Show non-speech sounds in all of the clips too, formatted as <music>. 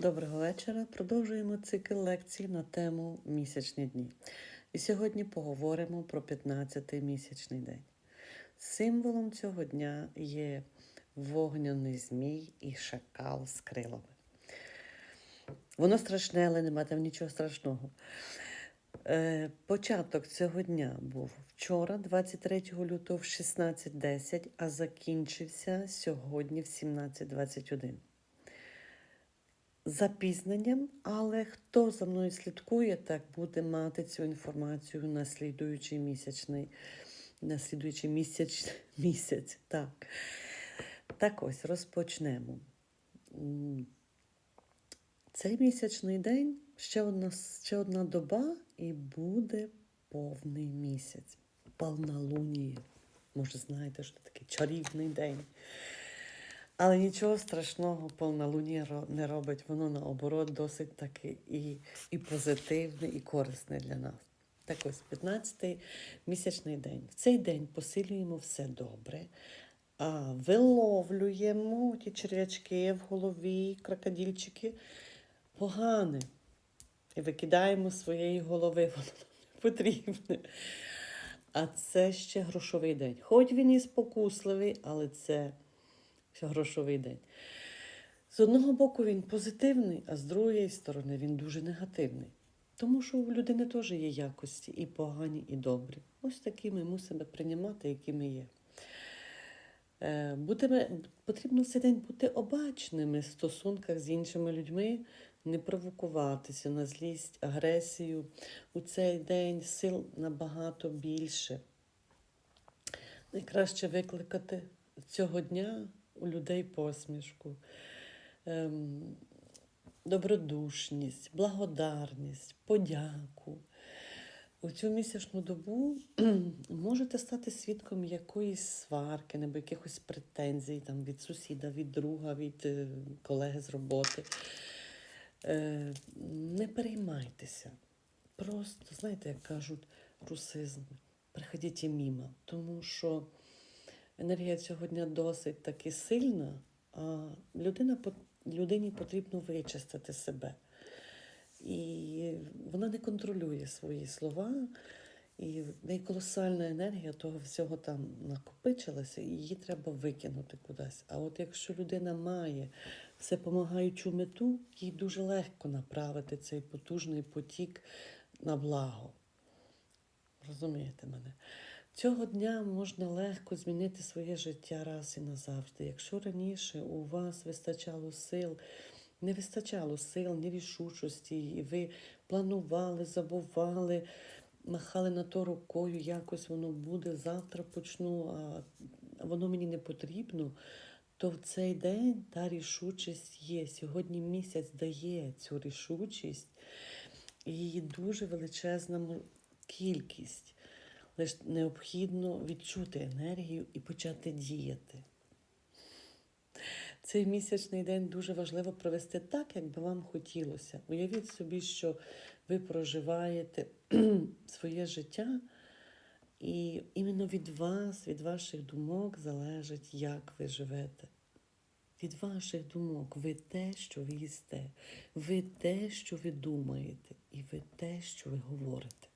Доброго вечора. Продовжуємо цикл лекцій на тему місячні дні. І сьогодні поговоримо про 15-й місячний день. Символом цього дня є вогняний змій і шакал з крилами. Воно страшне, але нема там нічого страшного. Е, початок цього дня був вчора, 23 лютого, в 16.10, а закінчився сьогодні в 17.21 запізненням, але хто за мною слідкує, так буде мати цю інформацію на слідуючий місячний, на слідуючий місяць, <laughs> місяць. Так. так ось розпочнемо. Цей місячний день ще одна, ще одна доба і буде повний місяць. Повнолунія. Може, знаєте, що таке чарівний день. Але нічого страшного повнолунія ро- не робить. Воно наоборот досить таки і, і позитивне, і корисне для нас. Так ось, 15-й місячний день. В цей день посилюємо все добре, а виловлюємо ті черв'ячки в голові, крокодильчики погане. І викидаємо своєї голови, <laughs> воно не потрібне. А це ще грошовий день. Хоч він і спокусливий, але це грошовий день. З одного боку він позитивний, а з другої сторони він дуже негативний. Тому що у людини теж є якості і погані, і добрі. Ось такі ми мусимо приймати, які ми є. Е, Будемо, потрібно цей день бути обачними в стосунках з іншими людьми, не провокуватися на злість, агресію. У цей день сил набагато більше. Найкраще викликати цього дня у людей посмішку, ем, добродушність, благодарність, подяку. У цю місячну добу <clears throat> можете стати свідком якоїсь сварки, або якихось претензій там, від сусіда, від друга, від е, колеги з роботи. Е, не переймайтеся. Просто, знаєте, як кажуть русизм, приходіть мімо, тому що енергія цього дня досить таки сильна, а людина, людині потрібно вичистити себе. І вона не контролює свої слова, і в неї колосальна енергія того всього там накопичилася, і її треба викинути кудись. А от якщо людина має всепомагаючу мету, їй дуже легко направити цей потужний потік на благо. Розумієте мене? Цього дня можна легко змінити своє життя раз і назавжди. Якщо раніше у вас вистачало сил, не вистачало сил, ні рішучості, і ви планували, забували, махали на то рукою, якось воно буде, завтра почну, а воно мені не потрібно, то в цей день та рішучість є. Сьогодні місяць дає цю рішучість, і її дуже величезна кількість. Лише необхідно відчути енергію і почати діяти. Цей місячний день дуже важливо провести так, як би вам хотілося. Уявіть собі, що ви проживаєте <clears throat> своє життя, і іменно від вас, від ваших думок залежить, як ви живете. Від ваших думок ви те, що ви їсте, ви те, що ви думаєте, і ви те, що ви говорите.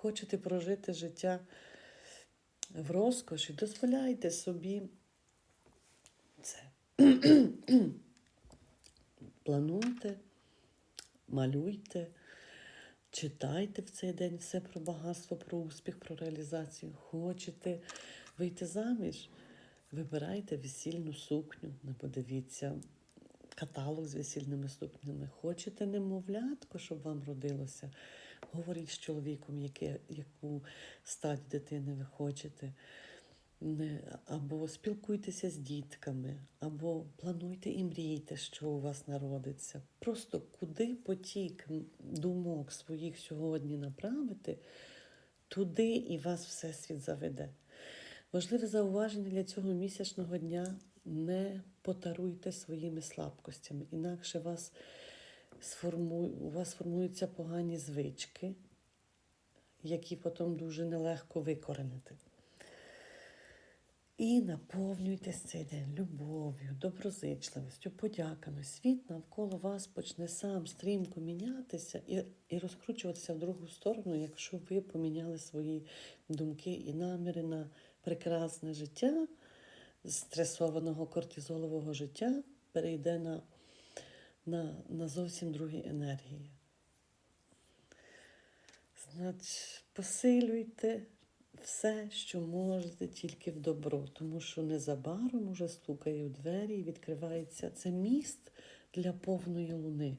Хочете прожити життя в розкоші, дозволяйте собі це. <clears throat> Плануйте, малюйте, читайте в цей день все про багатство, про успіх, про реалізацію. Хочете вийти заміж? Вибирайте весільну сукню, не подивіться каталог з весільними сукнями. Хочете немовлятко, щоб вам родилося? Говоріть з чоловіком, яке, яку стать дитини ви хочете. Або спілкуйтеся з дітками, або плануйте і мрійте, що у вас народиться. Просто куди потік думок своїх сьогодні направити, туди і вас Всесвіт заведе. Важливе зауваження для цього місячного дня не потаруйте своїми слабкостями, інакше вас. У вас формуються погані звички, які потім дуже нелегко викоренити. І наповнюйтесь цей день любов'ю, доброзичливістю, подяками. Світ навколо вас почне сам стрімко мінятися і, і розкручуватися в другу сторону, якщо ви поміняли свої думки і наміри на прекрасне життя стресованого кортизолового життя перейде на, на, на зовсім другі енергії. Значить, посилюйте все, що можете, тільки в добро, тому що незабаром уже стукає в двері і відкривається це міст для повної луни.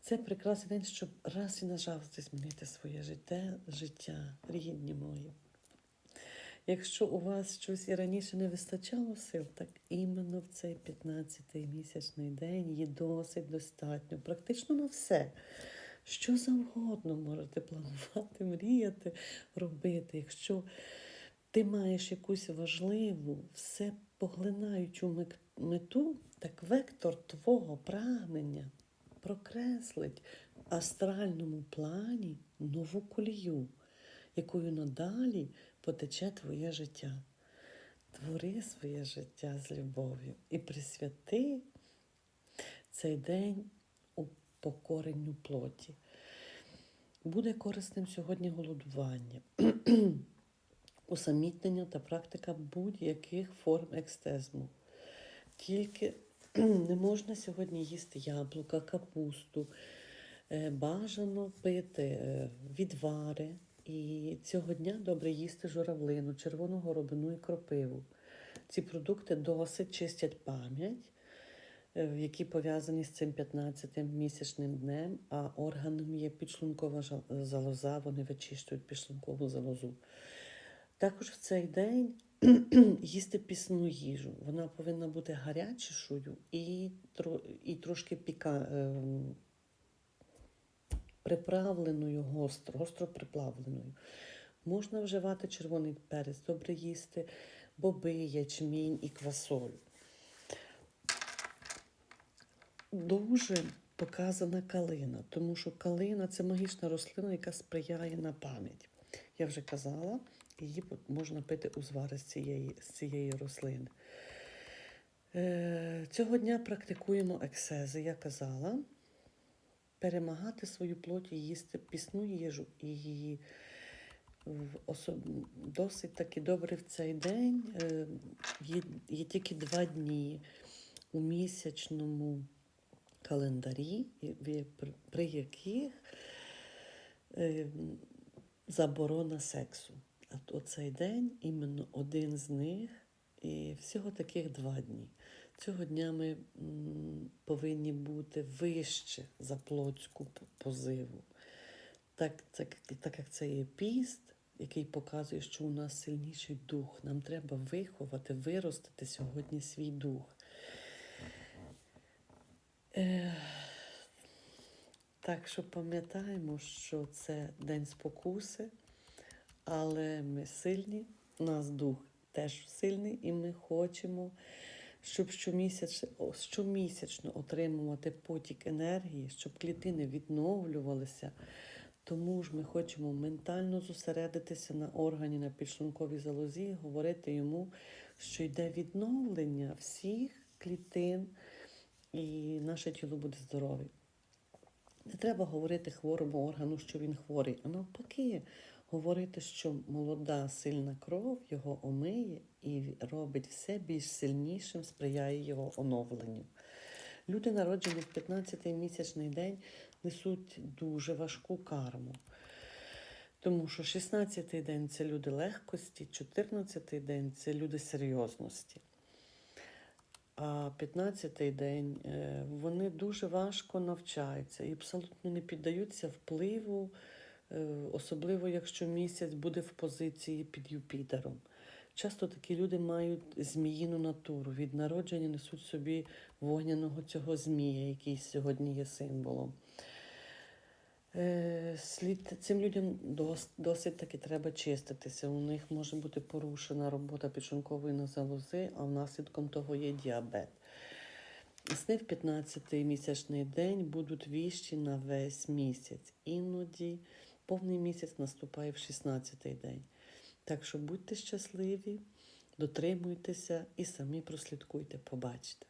Це прекрасний день, щоб раз і назавжди змінити своє життя, життя, рідні мої. Якщо у вас щось і раніше не вистачало сил, так іменно в цей 15-й місячний день є досить достатньо, практично на все. Що завгодно можете планувати, мріяти, робити. Якщо ти маєш якусь важливу, все поглинаючу мету, так вектор твого прагнення прокреслить в астральному плані нову колію, якою надалі потече твоє життя. Твори своє життя з любов'ю і присвяти цей день упокоренню плоті. Буде корисним сьогодні голодування, <clears throat> усамітнення та практика будь-яких форм екстезму. Тільки <clears throat> не можна сьогодні їсти яблука, капусту. Е, Бажано пити е, відвари. І цього дня добре їсти журавлину, червону горобину і кропиву. Ці продукти досить чистять пам'ять, е, які пов'язані з цим 15-м місячним днем, а органом є підшлункова залоза, вони вичищують підшлункову залозу. Також в цей день <clears throat> їсти пісну їжу. Вона повинна бути гарячішою і, і трошки піка, ем, приправленою гостро, гостро приплавленою. Можна вживати червоний перець, добре їсти боби, ячмінь і квасолю. Дуже показана калина, тому що калина це магічна рослина, яка сприяє на пам'ять. Я вже казала, її можна пити узвари з цієї, з цієї рослини. Е, цього дня практикуємо ексези, я казала. Перемагати свою плоть і їсти пісну їжу і в особ... досить таки добре в цей день. Е, Є, є тільки два дні у місячному календарі, при- яких е, заборона сексу. От оцей день іменно один з них, і всього таких два дні. Цього дня ми повинні бути вище за плотську позиву. Так, так, так як це є піст, який показує, що у нас сильніший дух. Нам треба виховати, виростити сьогодні свій дух. Е, так що пам'ятаємо, що це день спокуси, але ми сильні, у нас дух теж сильний, і ми хочемо, щоб щомісяч, о, щомісячно отримувати потік енергії, щоб клітини відновлювалися. Тому ж ми хочемо ментально зосередитися на органі, на підшлунковій залозі, говорити йому, що йде відновлення всіх клітин, і наше тіло буде здорове. Не треба говорити хворому органу, що він хворий, а навпаки, говорити, що молода сильна кров його омиє і робить все більш сильнішим, сприяє його оновленню. Люди, народжені в 15-й місячний день, несуть дуже важку карму. Тому що 16-й день це люди легкості, 14-й день це люди серйозності. А 15-й день е, вони дуже важко навчаються і абсолютно не піддаються впливу, особливо якщо місяць буде в позиції під Юпітером. Часто такі люди мають зміїну натуру. Від народження несуть собі вогняного цього змія, який сьогодні є символом. Е, Слід цим людям досить таки треба чиститися. У них може бути порушена робота підшлункової залози, а внаслідком того є діабет. Сни в 15-й місячний день будуть віщі на весь місяць. Іноді повний місяць наступає в 16-й день. Так що будьте щасливі, Дотримуйтеся і самі прослідкуйте, побачите.